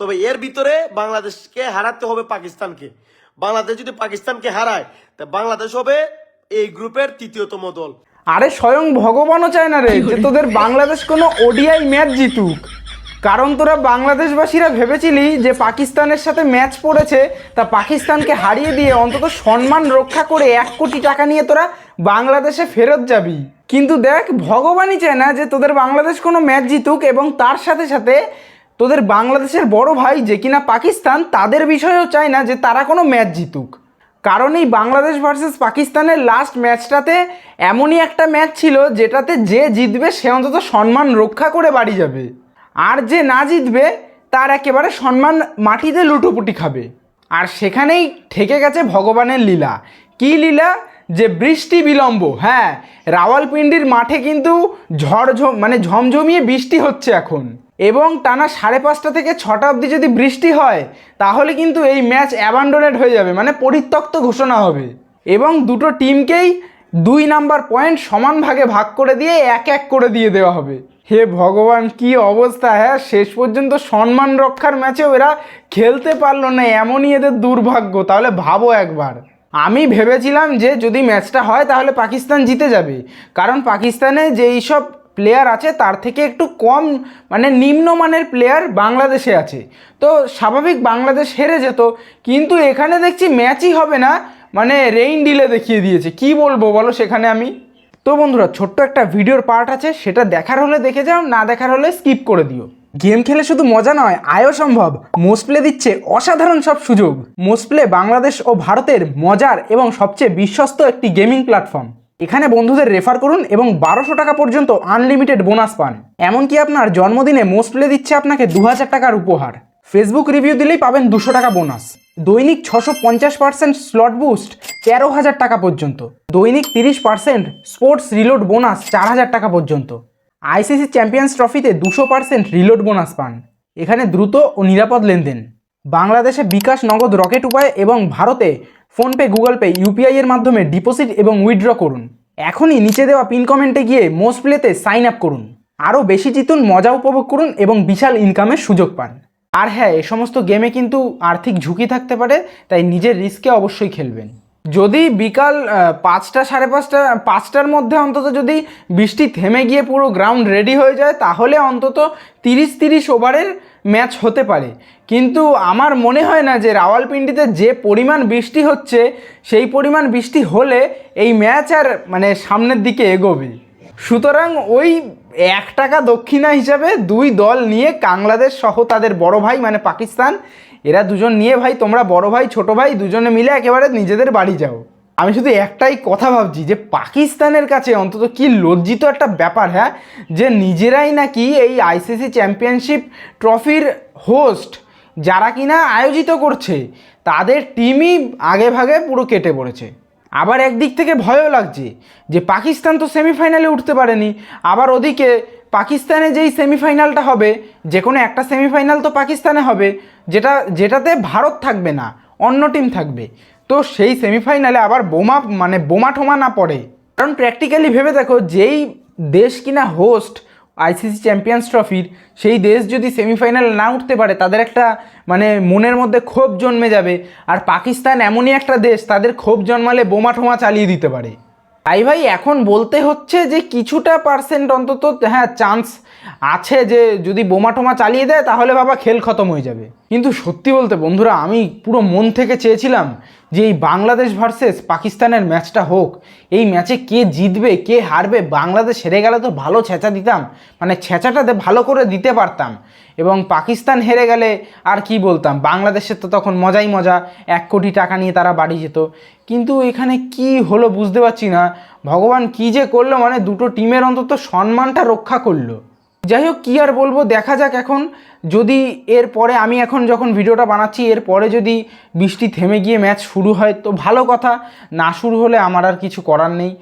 তবে এর ভিতরে বাংলাদেশকে হারাতে হবে পাকিস্তানকে। বাংলাদেশ যদি পাকিস্তানকে হারায় তা বাংলাদেশ হবে এই গ্রুপের তৃতীয়তম দল। আরে স্বয়ং ভগবানও চায় না রে যে তোদের বাংলাদেশ কোনো ওডিআই ম্যাচ জিতুক। কারণ তোরা বাংলাদেশবাসীরা ভেবেছিলি যে পাকিস্তানের সাথে ম্যাচ পড়েছে তা পাকিস্তানকে হারিয়ে দিয়ে অন্তত সম্মান রক্ষা করে এক কোটি টাকা নিয়ে তোরা বাংলাদেশে ফেরত যাবি। কিন্তু দেখ ভগবানই চায় না যে তোদের বাংলাদেশ কোনো ম্যাচ জিতুক এবং তার সাথে সাথে তোদের বাংলাদেশের বড় ভাই যে কিনা পাকিস্তান, তাদের বিষয়েও চায় না যে তারা কোনো ম্যাচ জিতুক। কারণ এই বাংলাদেশ ভার্সেস পাকিস্তানের লাস্ট ম্যাচটাতে এমনই একটা ম্যাচ ছিল যেটাতে যে জিতবে সে অন্তত সম্মান রক্ষা করে বাড়ি যাবে। আর যে না জিতবে, তার একেবারে সম্মান মাটিতে লুটোপুটি খাবে। আর সেখানেই ঠেকে গেছে ভগবানের লীলা। কী লীলা? যে বৃষ্টি বিলম্ব হ্যাঁ রাওয়ালপিন্ডির মাঠে কিন্তু ঝড় মানে ঝমঝমিয়ে বৃষ্টি হচ্ছে এখন। এবং টানা সাড়ে পাঁচটা থেকে ছটা অবধি যদি বৃষ্টি হয়, তাহলে কিন্তু এই ম্যাচ অ্যাবান্ডোনেড হয়ে যাবে মানে পরিত্যক্ত ঘোষণা হবে। এবং দুটো টিমকেই দুই নাম্বার পয়েন্ট সমান ভাগে ভাগ করে দিয়ে এক এক করে দিয়ে দেওয়া হবে। হে ভগবান, কি অবস্থা হ্যাঁ? শেষ পর্যন্ত সম্মান রক্ষার ম্যাচেও এরা খেলতে পারল না, এমনই এদের দুর্ভাগ্য। তাহলে ভাবো একবার। আমি ভেবেছিলাম যে যদি ম্যাচটা হয়, তাহলে পাকিস্তান জিতে যাবে। কারণ পাকিস্তানে যেই সব প্লেয়ার আছে, তার থেকে একটু কম মানে নিম্নমানের প্লেয়ার বাংলাদেশে আছে। তো স্বাভাবিক বাংলাদেশ হেরে যেত, কিন্তু এখানে দেখছি ম্যাচই হবে না মানে রেইন ডিলে দেখিয়ে দিয়েছে। কি বলব বলো সেখানে আমি? তো বন্ধুরা, ছোট্ট একটা ভিডিওর পার্ট আছে, সেটা দেখার হলে দেখে যাও, না দেখার হলে স্কিপ করে দিও। গেম খেলে শুধু মজা নয়, আয়ও সম্ভব। মোসপ্লে দিচ্ছে অসাধারণ সব সুযোগ। মোসপ্লে বাংলাদেশ ও ভারতের মজার এবং সবচেয়ে বিশ্বস্ত একটি গেমিং প্ল্যাটফর্ম এখানে বন্ধুদের রেফার করুন এবং বারোশো টাকা পর্যন্ত আনলিমিটেড বোনাস পান। এমনকি আপনার জন্মদিনে মোস্টপ্লে দিচ্ছে আপনাকে দু হাজার টাকার উপহার। ফেসবুক রিভিউ দিলেই পাবেন দুশো টাকা বোনাস দৈনিক ছশো পঞ্চাশ পার্সেন্ট স্লট বুস্ট তেরো হাজার টাকা পর্যন্ত। দৈনিক তিরিশ পার্সেন্ট স্পোর্টস রিলোড বোনাস চার হাজার টাকা পর্যন্ত। আইসিসি চ্যাম্পিয়ন্স ট্রফিতে দুশো পার্সেন্ট রিলোড বোনাস পান। এখানে দ্রুত ও নিরাপদ লেনদেন। বাংলাদেশে বিকাশ নগদ রকেট উপায় এবং ভারতে ফোনপে, গুগল পে ইউপিআই এর মাধ্যমে ডিপোজিট এবং উইথড্র করুন। এখনই নিচে দেওয়া পিন কমেন্টে গিয়ে মোস্ট প্লেতে সাইন আপ করুন। আরও বেশি জিতুন, মজা উপভোগ করুন এবং বিশাল ইনকামের সুযোগ পান। আর হ্যাঁ এ সমস্ত গেমে কিন্তু আর্থিক ঝুঁকি থাকতে পারে, তাই নিজের রিস্কে অবশ্যই খেলবেন। যদি বিকাল পাঁচটা সাড়ে পাঁচটা, পাঁচটার মধ্যে অন্তত যদি বৃষ্টি থেমে গিয়ে পুরো গ্রাউন্ড রেডি হয়ে যায়, তাহলে অন্তত তিরিশ তিরিশ ওভারের ম্যাচ হতে পারে। কিন্তু আমার মনে হয় না যে রাওয়ালপিন্ডিতে যে পরিমাণ বৃষ্টি হচ্ছে, সেই পরিমাণ বৃষ্টি হলে এই ম্যাচ আর মানে সামনের দিকে এগোবে। সুতরাং ওই এক টাকা দক্ষিণা হিসাবে দুই দল নিয়ে বাংলাদেশ সহ তাদের বড় ভাই মানে পাকিস্তান এরা দুজন নিয়ে ভাই, তোমরা বড় ভাই, ছোট ভাই, দুজনে মিলে একেবারে নিজেদের বাড়ি যাও। আমি শুধু একটাই কথা ভাবছি যে, পাকিস্তানের কাছে অন্তত কি লজ্জিত একটা ব্যাপার হ্যাঁ? যে নিজেরাই নাকি এই আইসিসি চ্যাম্পিয়নশিপ ট্রফির হোস্ট যারা কিনা আয়োজিত করছে, তাদের টিমই আগে ভাগে পুরো কেটে পড়েছে। আবার একদিক থেকে ভয়ও লাগছে যে, পাকিস্তান তো সেমিফাইনালে উঠতে পারেনি। আবার ওদিকে পাকিস্তানে যেই সেমিফাইনালটা হবে যে কোনো একটা সেমিফাইনাল তো পাকিস্তানে হবে, যেটা, যেটাতে ভারত থাকবে না, অন্য টিম থাকবে। তো সেই সেমিফাইনালে আবার বোমা মানে বোমা ঠোমা না পড়ে। কারণ প্র্যাকটিক্যালি ভেবে দেখো, যেই দেশ কিনা হোস্ট আইসিসি চ্যাম্পিয়ন্স ট্রফির সেই দেশ যদি সেমিফাইনাল না উঠতে পারে, তাদের একটা মানে মনের মধ্যে ক্ষোভ জন্মে যাবে। আর পাকিস্তান এমনই একটা দেশ, তাদের ক্ষোভ জন্মালে বোমা ঠোমা চালিয়ে দিতে পারে। তাই ভাই, এখন বলতে হচ্ছে যে কিছুটা পার্সেন্ট অন্তত হ্যাঁ চান্স আছে যে যদি বোমা টোমা চালিয়ে দেয়, তাহলে বাবা খেল খতম হয়ে যাবে। কিন্তু সত্যি বলতে বন্ধুরা, আমি পুরো মন থেকে চেয়েছিলাম যে এই বাংলাদেশ ভার্সেস পাকিস্তানের ম্যাচটা হোক, এই ম্যাচে কে জিতবে, কে হারবে, বাংলাদেশ হেরে গেলে তো ভালো ছেঁচা দিতাম। মানে ছেঁচাটাতে ভালো করে দিতে পারতাম। এবং পাকিস্তান হেরে গেলে আর কি বলতাম? বাংলাদেশের তো তখন মজাই মজা। এক কোটি টাকা নিয়ে তারা বাড়ি যেত। কিন্তু এখানে কি হলো বুঝতে পারছি না। ভগবান কি যে করল মানে দুটো টিমের অন্তত সম্মানটা রক্ষা করল। যাই হোক কী আর বলব, দেখা যাক এখন। যদি এর পরে আমি এখন যখন ভিডিওটা বানাচ্ছি, এর পরে যদি বৃষ্টি থেমে গিয়ে ম্যাচ শুরু হয়, তো ভালো কথা। না শুরু হলে আমার আর কিছু করার নেই।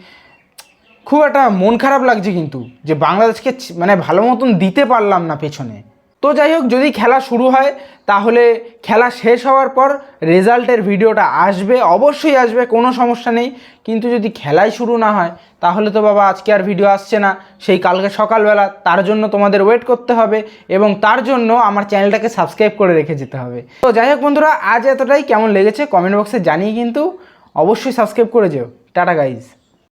খুব একটা মন খারাপ লাগছে কিন্তু যে বাংলাদেশকে মানে ভালো মতন দিতে পারলাম না পেছনে। তো যাই হোক, যদি খেলা শুরু হয়, তাহলে খেলা শেষ হওয়ার পর রেজাল্টের ভিডিওটা আসবে, অবশ্যই আসবে, কোনো সমস্যা নেই। কিন্তু যদি খেলাই শুরু না হয়, তাহলে তো বাবা আজকে আর ভিডিও আসছে না। সেই কালকে সকালবেলা তার জন্য তোমাদের ওয়েট করতে হবে এবং তার জন্য আমার চ্যানেলটাকে সাবস্ক্রাইব করে রেখে যেতে হবে। তো যাই হোক বন্ধুরা, আজ এতটাই। কেমন লেগেছে? কমেন্ট বক্সে জানিয়ে কিন্তু অবশ্যই সাবস্ক্রাইব করে যেও। Tata guys